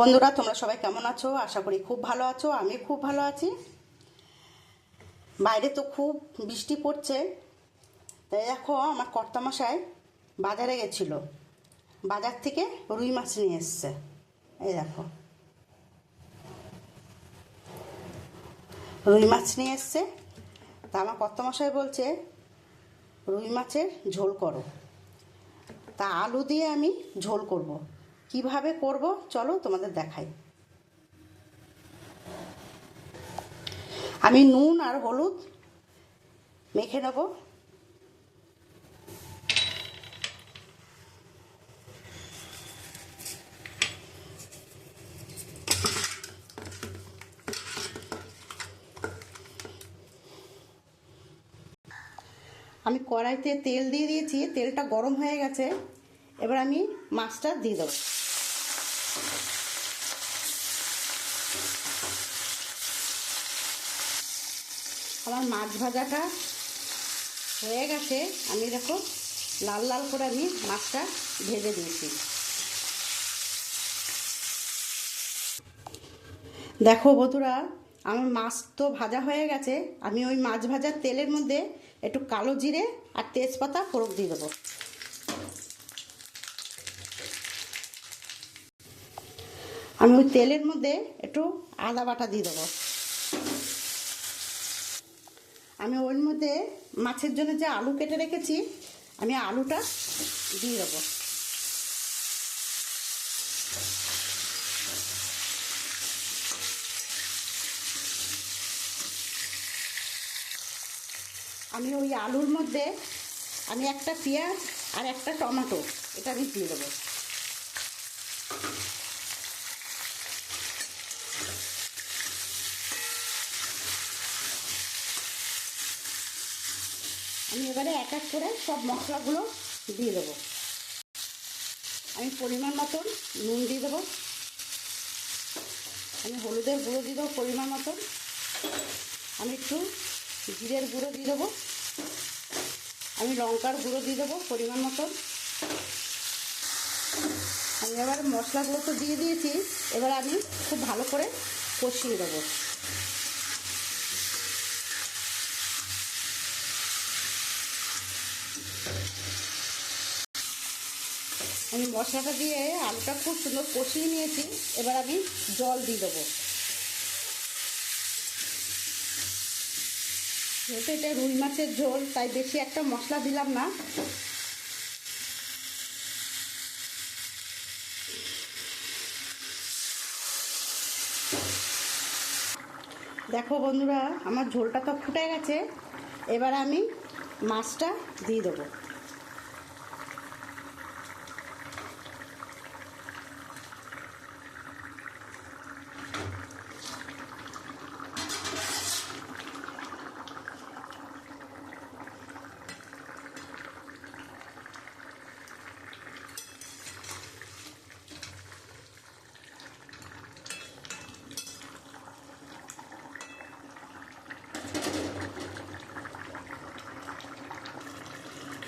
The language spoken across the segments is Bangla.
বন্ধুরা, তোমরা সবাই কেমন আছো? আশা করি খুব ভালো আছো, আমি খুব ভালো আছি। বাইরে তো খুব বৃষ্টি পড়ছে। তাই দেখো, আমার কর্তামশাই বাজারে গেছিল। বাজার থেকে রুই মাছ নিয়ে এসছে। এই দেখো। রুই মাছ নিয়ে এসছে। তা আমার কর্তামশাই বলছে, রুই মাছের ঝোল করো। তা আলু দিয়ে আমি ঝোল করব। কীভাবে করব? চলো তোমাদের দেখাই। আমি নুন আর হলুদ মেখে নেব। আমি কড়াইতে তেল দিয়ে দিয়েছি, তেলটা গরম হয়ে গেছে। এবার আমি মাছটা দিয়ে দেবো। আমার মাছ ভাজাটা হয়ে গেছে। আমি দেখো, লাল লাল করে আমি মাছটা ভেজে দিয়েছি দেখো বন্ধুরা, আমার মাছ তো ভাজা হয়ে গেছে। আমি ওই মাছ ভাজার তেলের মধ্যে একটু কালো জিরে আর তেজপাতা ফোড়ক দিয়ে দেবো। আমি ওই তেলের মধ্যে একটু আদা বাটা দিয়ে দেবো। আমি ওর মধ্যে মাছের জন্য যে আলু কেটে রেখেছি, আমি আলুটা দিয়ে দেবো। আমি ওই আলুর মধ্যে আমি একটা পেঁয়াজ আর একটা টমেটো, এটা আমি দিয়ে দেবো। আমি এবারে এক এক করে সব মশলাগুলো দিয়ে দেবো। আমি পরিমাণ মতন নুন দিয়ে দেবো। আমি হলুদের গুঁড়ো দিয়ে দেবো পরিমাণ মতন। আমি একটু জিরের গুঁড়ো দিয়ে দেবো। আমি লঙ্কার গুঁড়ো দিয়ে দেবো পরিমাণ মতন। আমি এবার মশলাগুলো তো দিয়ে দিয়েছি, এবার আমি খুব ভালো করে কষিয়ে দেবো। আমি মশলাটা দিয়ে আলুটা খুব সুন্দর কষিয়ে নিয়েছি। এবার আমি জল দিয়ে দেবো। যেহেতু এটা রুই মাছের ঝোল, তাই বেশি একটা মশলা দিলাম না। দেখো বন্ধুরা, আমার ঝোলটা তো ফুটে গেছে। এবার আমি মাছটা দিয়ে দেবো।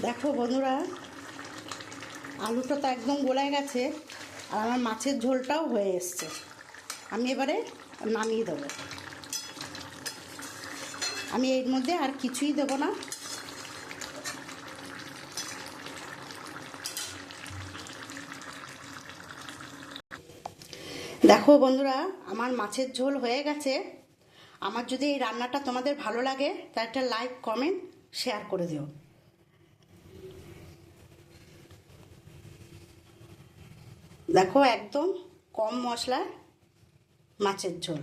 দেখো বন্ধুরা, আলুটা তো একদম গলে গেছে, আর আমার মাছের ঝোলটাও হয়ে এসছে। আমি এবারে নামিয়ে দেবো। আমি এর মধ্যে আর কিছুই দেবো না। দেখো বন্ধুরা, আমার মাছের ঝোল হয়ে গেছে। আমার যদি এই রান্নাটা তোমাদের ভালো লাগে তা একটা লাইক, কমেন্ট, শেয়ার করে দিও। দেখো একদম কম মশলা মাছের ঝোল।